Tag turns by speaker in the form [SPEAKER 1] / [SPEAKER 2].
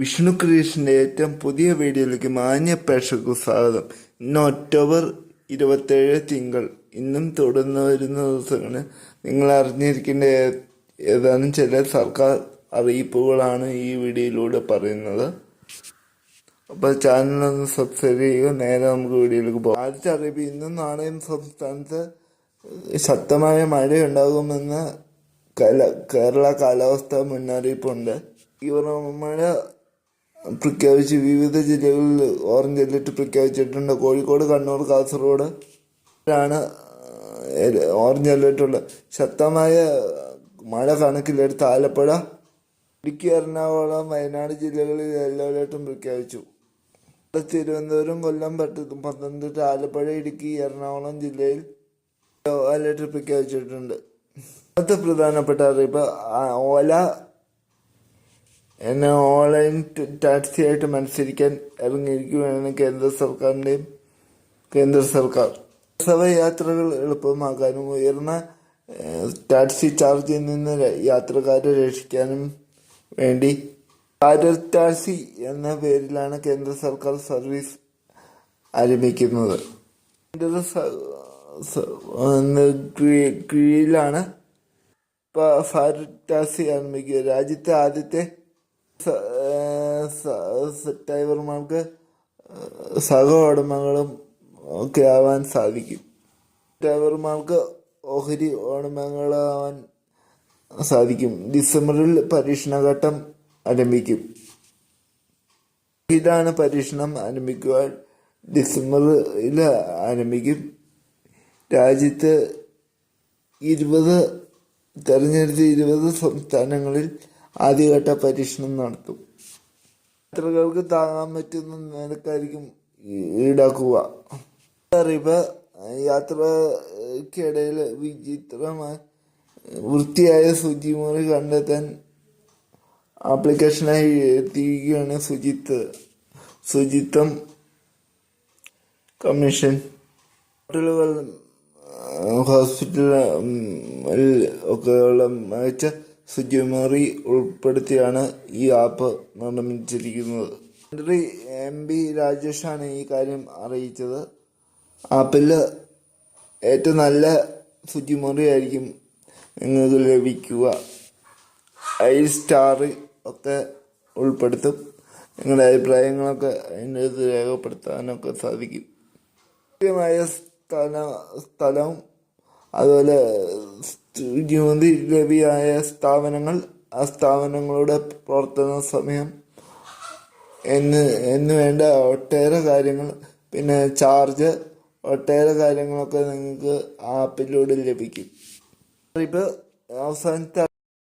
[SPEAKER 1] വിഷ്ണു ക്രിയേഷന്റെ ഏറ്റവും പുതിയ വീഡിയോയിലേക്ക് മാന്യ പ്രേക്ഷകർക്ക് സ്വാഗതം. ഇന്ന് ഒക്ടോബർ ഇരുപത്തേഴ് തിങ്കൾ. ഇന്നും തുടർന്ന് വരുന്ന ദിവസങ്ങളിൽ നിങ്ങൾ അറിഞ്ഞിരിക്കേണ്ട ഏതാനും ചില സർക്കാർ അറിയിപ്പുകളാണ് ഈ വീഡിയോയിലൂടെ പറയുന്നത്. അപ്പോൾ ചാനലൊന്ന് സബ്സ്ക്രൈബ് ചെയ്യുക. നേരെ നമുക്ക് വീഡിയോയിലേക്ക് പോകാം. ആദ്യത്തെ അറിയിപ്പ് ഇന്നും നാളെയും സംസ്ഥാനത്ത് ശക്തമായ മഴയുണ്ടാകുമെന്ന് കേരള കാലാവസ്ഥ മുന്നറിയിപ്പുണ്ട്. ഈ മഴ പ്രഖ്യാപിച്ച് വിവിധ ജില്ലകളിൽ ഓറഞ്ച് അലർട്ട് പ്രഖ്യാപിച്ചിട്ടുണ്ട്. കോഴിക്കോട് കണ്ണൂർ കാസർഗോഡ് ാണ് ഓറഞ്ച് അലർട്ടുള്ള. ശക്തമായ മഴ കണക്കിലെടുത്ത് ആലപ്പുഴ ഇടുക്കി എറണാകുളം വയനാട് ജില്ലകളിൽ യെല്ലോ അലർട്ടും പ്രഖ്യാപിച്ചു. തിരുവനന്തപുരം കൊല്ലം പട്ടത്തും പത്തനംതിട്ട ആലപ്പുഴ ഇടുക്കി എറണാകുളം ജില്ലയിൽ അലർട്ട് പ്രഖ്യാപിച്ചിട്ടുണ്ട്. അടുത്ത പ്രധാനപ്പെട്ട അറിയിപ്പ് ഓല എന്നെ ഓൺലൈൻ ടാക്സിയായിട്ട് മത്സരിക്കാൻ ഇറങ്ങിയിരിക്കുകയാണ് കേന്ദ്ര സർക്കാരിന്റെയും കേന്ദ്ര സർക്കാർ. സഭ യാത്രകൾ എളുപ്പമാക്കാനും ഉയർന്ന ടാക്സി ചാർജിൽ നിന്ന് യാത്രക്കാരെ രക്ഷിക്കാനും വേണ്ടി ഭാരത് ടാക്സി എന്ന പേരിലാണ് കേന്ദ്ര സർക്കാർ സർവീസ് ആരംഭിക്കുന്നത്. കേന്ദ്ര കീഴിലാണ് ഭാരത് ടാക്സി ആരംഭിക്കുക. രാജ്യത്തെ ആദ്യത്തെ ഡ്രൈവർമാർക്ക് സഹ ഉടമകളും ഒക്കെ ആവാൻ സാധിക്കും. ഡ്രൈവർമാർക്ക് ഓഹരി ഉടമകളാവാൻ സാധിക്കും. ഡിസംബറിൽ പരീക്ഷണഘട്ടം ആരംഭിക്കും. ഇതാണ് പരീക്ഷണം ആരംഭിക്കുക ഡിസംബറിൽ ആരംഭിക്കും. രാജ്യത്ത് ഇരുപത് തെരഞ്ഞെടുത്ത ഇരുപത് സംസ്ഥാനങ്ങളിൽ ആദ്യഘട്ട പരീക്ഷണം നടത്തും. യാത്രകൾക്ക് താങ്ങാൻ പറ്റുന്ന നിരക്കായിരിക്കും ഈടാക്കുക. അറിവ് യാത്രക്കിടയിൽ വിചിത്രമായി വൃത്തിയായ ശുചിമുറി കണ്ടെത്താൻ ആപ്ലിക്കേഷനായി എത്തിയിരിക്കുകയാണ് ശുചിത്വ ശുചിത്വം കമ്മീഷൻ. ഹോട്ടലുകൾ ഒക്കെ ഒക്കെയുള്ള മികച്ച ശുചിമുറി ഉൾപ്പെടുത്തിയാണ് ഈ ആപ്പ് നിർമ്മിച്ചിരിക്കുന്നത്. മന്ത്രി എം ബി രാജേഷാണ് ഈ കാര്യം അറിയിച്ചത്. ആപ്പിൽ ഏറ്റവും നല്ല ശുചിമുറി ആയിരിക്കും നിങ്ങൾക്ക് ലഭിക്കുക. ഐ സ്റ്റാർ ഒക്കെ ഉൾപ്പെടുത്തും. നിങ്ങളുടെ അഭിപ്രായങ്ങളൊക്കെ അതിന്റെ ഇത് രേഖപ്പെടുത്താനൊക്കെ സാധിക്കും. കൃത്യമായ സ്ഥല സ്ഥലവും അതുപോലെ ശുചിമുറി ഗവിയായ സ്ഥാപനങ്ങൾ ആ സ്ഥാപനങ്ങളുടെ പ്രവർത്തന സമയം. എന്ന് എന്ന് വേണ്ട ഒട്ടേറെ കാര്യങ്ങൾ. പിന്നെ ചാർജ് ഒട്ടേറെ കാര്യങ്ങളൊക്കെ നിങ്ങൾക്ക് ആപ്പിലൂടെ ലഭിക്കും. ഇപ്പോൾ അവസാനത്തെ